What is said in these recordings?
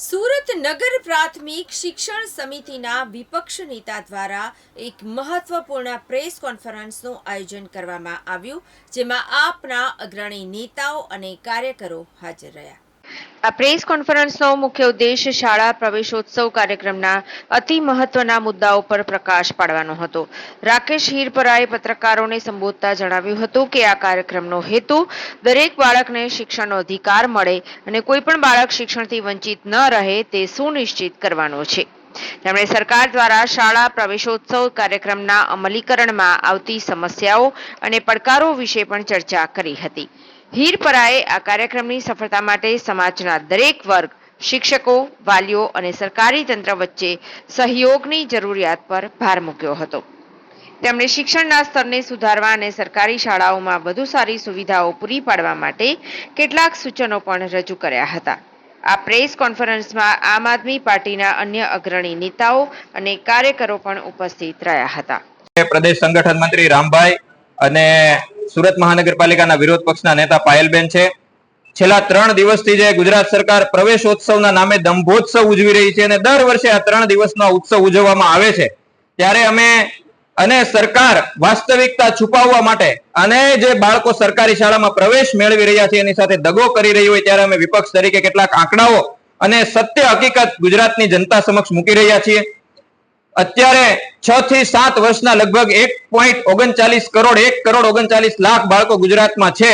સુરત નગર પ્રાથમિક શિક્ષણ સમિતિના વિપક્ષ નેતા દ્વારા એક મહત્વપૂર્ણ પ્રેસ કોન્ફરન્સનું આયોજન કરવામાં આવ્યું, જેમાં આપના અગ્રણી નેતાઓ અને કાર્યકરો હાજર રહ્યા. આ પ્રેસ કોન્ફરન્સનો મુખ્ય ઉદ્દેશ શાળા પ્રવેશોત્સવ કાર્યક્રમના અતિ મહત્વના મુદ્દાઓ પર પ્રકાશ પાડવાનો હતો. રાકેશ હીરપરાએ પત્રકારોને સંબોધતા જણાવ્યું હતું કે આ કાર્યક્રમનો હેતુ દરેક બાળકને શિક્ષણનો અધિકાર મળે અને કોઈ પણ બાળક શિક્ષણથી વંચિત ન રહે તે સુનિશ્ચિત કરવાનો છે. તેમણે સરકાર દ્વારા શાળા પ્રવેશોત્સવ કાર્યક્રમના અમલીકરણમાં આવતી સમસ્યાઓ અને પડકારો વિશે પણ ચર્ચા કરી હતી. હીરપરાએ આ કાર્યક્રમની સફળતા માટે સમાજના દરેક વર્ગ, શિક્ષકો, વાલીઓ અને સરકારી તંત્ર વચ્ચે સહયોગની જરૂરિયાત પર ભાર મૂક્યો હતો. તેમણે શિક્ષણના સ્તરને સુધારવા અને સરકારી શાળાઓમાં વધુ સારી સુવિધાઓ પૂરી પાડવા માટે કેટલાક સૂચનો પણ રજૂ કર્યા હતા. આ પ્રેસ કોન્ફરન્સમાં આમ આદમી પાર્ટીના અન્ય અગ્રણી નેતાઓ અને કાર્યકરો પણ ઉપસ્થિત રહ્યા હતા. પ્રદેશ સંગઠન મંત્રી રામભાઈ અને સુરત મહાનગરપાલિકાના વિરોધ પક્ષના નેતા પાયલબેન છે. છેલ્લા ત્રણ દિવસથી જે ગુજરાત સરકાર પ્રવેશોત્સવના નામે દંભોત્સવ ઉજવી રહી છે અને દર વર્ષે આ ત્રણ દિવસનો ઉત્સવ ઉજવવામાં આવે છે. ત્યારે અમે અને સરકાર વાસ્તવિકતા છુપાવવા માટે અને જે બાળકો સરકારી શાળામાં પ્રવેશ મેળવી રહ્યા છે એની સાથે દગો કરી રહી હોય ત્યારે અમે વિપક્ષ તરીકે કેટલાક આંકડાઓ અને સત્ય હકીકત ગુજરાતની જનતા સમક્ષ મૂકી રહ્યા છીએ. અત્યારે છ થી સાત વર્ષના લગભગ એક પોઈન્ટ ઓગણચાલીસ કરોડ, એક કરોડ ઓગણચાલીસ લાખ બાળકો ગુજરાતમાં છે.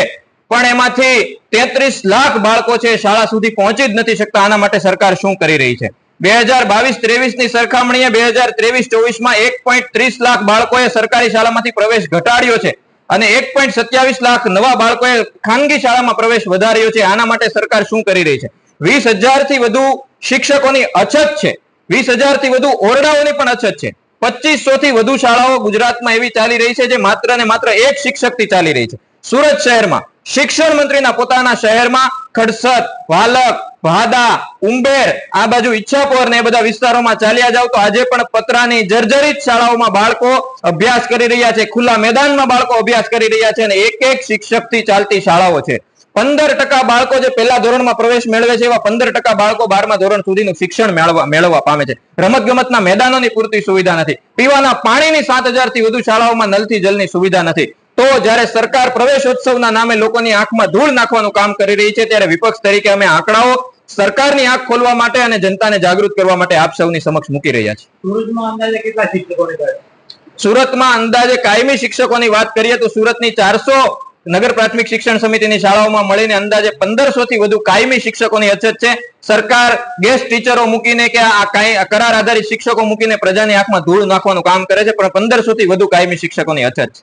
પણ એમાંથી તેત્રીસ લાખ બાળકો છે શાળા સુધી પહોંચી જ નથી શકતા. આના માટે સરકાર શું કરી રહી છે? બે હજાર બાવીસ ત્રેવીસની સરખામણીએ બે હજાર ત્રેવીસ ચોવીસમાં એક પોઈન્ટ ત્રીસ લાખ બાળકોએ સરકારી શાળામાંથી પ્રવેશ ઘટાડ્યો છે અને એક પોઈન્ટ સત્યાવીસ લાખ નવા બાળકોએ ખાનગી શાળામાં પ્રવેશ વધાર્યો છે. આના માટે સરકાર શું કરી રહી છે? વીસ હજારથી વધુ શિક્ષકોની અછત છે. વીસ હજારથી વધુ ઓરડાઓની પણ અછત છે. પચીસો થી વધુ શાળાઓ ગુજરાતમાં એવી ચાલી રહી છે જે માત્ર ને માત્ર એક શિક્ષકથી ચાલી રહી છે. સુરત શહેરમાં શિક્ષણ મંત્રીના પોતાના શહેરમાં ખડસત વાલક, ભાદા, ઉંબેર, આ બાજુ ઈચ્છાપોર ને બધા વિસ્તારોમાં ચાલ્યા જાવ તો આજે પણ પતરાની જર્જરિત શાળાઓમાં બાળકો અભ્યાસ કરી રહ્યા છે. ખુલ્લા મેદાનમાં બાળકો અભ્યાસ કરી રહ્યા છે અને એક એક શિક્ષકથી ચાલતી શાળાઓ છે. પંદર ટકા બાળકો જે પહેલા ધોરણમાં પ્રવેશ મેળવે છે એવા પંદર ટકા બાળકો બારમા ધોરણ સુધીનું શિક્ષણ મેળવવા મેળવવા પામે છે. રમત ગમતના મેદાનોની પૂરતી સુવિધા નથી. પીવાના પાણીની સાતથી વધુ શાળાઓમાં નલથી જલની સુવિધા નથી. તો જ્યારે સરકાર પ્રવેશોત્સવના નામે લોકોની આંખમાં ધૂળ નાખવાનું કામ કરી રહી છે ત્યારે વિપક્ષ તરીકે અમે આંકડાઓ સરકારની આંખ ખોલવા માટે અને જનતાને જાગૃત કરવા માટે આપ સૌની સમક્ષ મૂકી રહ્યા છીએ. સુરતમાં અંદાજે કેટલા શિક્ષકોને કરે સુરતમાં અંદાજે કાયમી શિક્ષકોની વાત કરીએ તો સુરતની ચારસો નગર પ્રાથમિક શિક્ષણ સમિતિની શાળાઓમાં મળીને અંદાજે પંદરસો થી વધુ કાયમી શિક્ષકોની અછત છે. સરકાર ગેસ્ટ ટીચરો મૂકીને કે આ કરાર આધારિત શિક્ષકો મૂકીને પ્રજાની આંખમાં ધૂળ નાખવાનું કામ કરે છે, પણ પંદરસો થી વધુ કાયમી શિક્ષકોની અછત છે.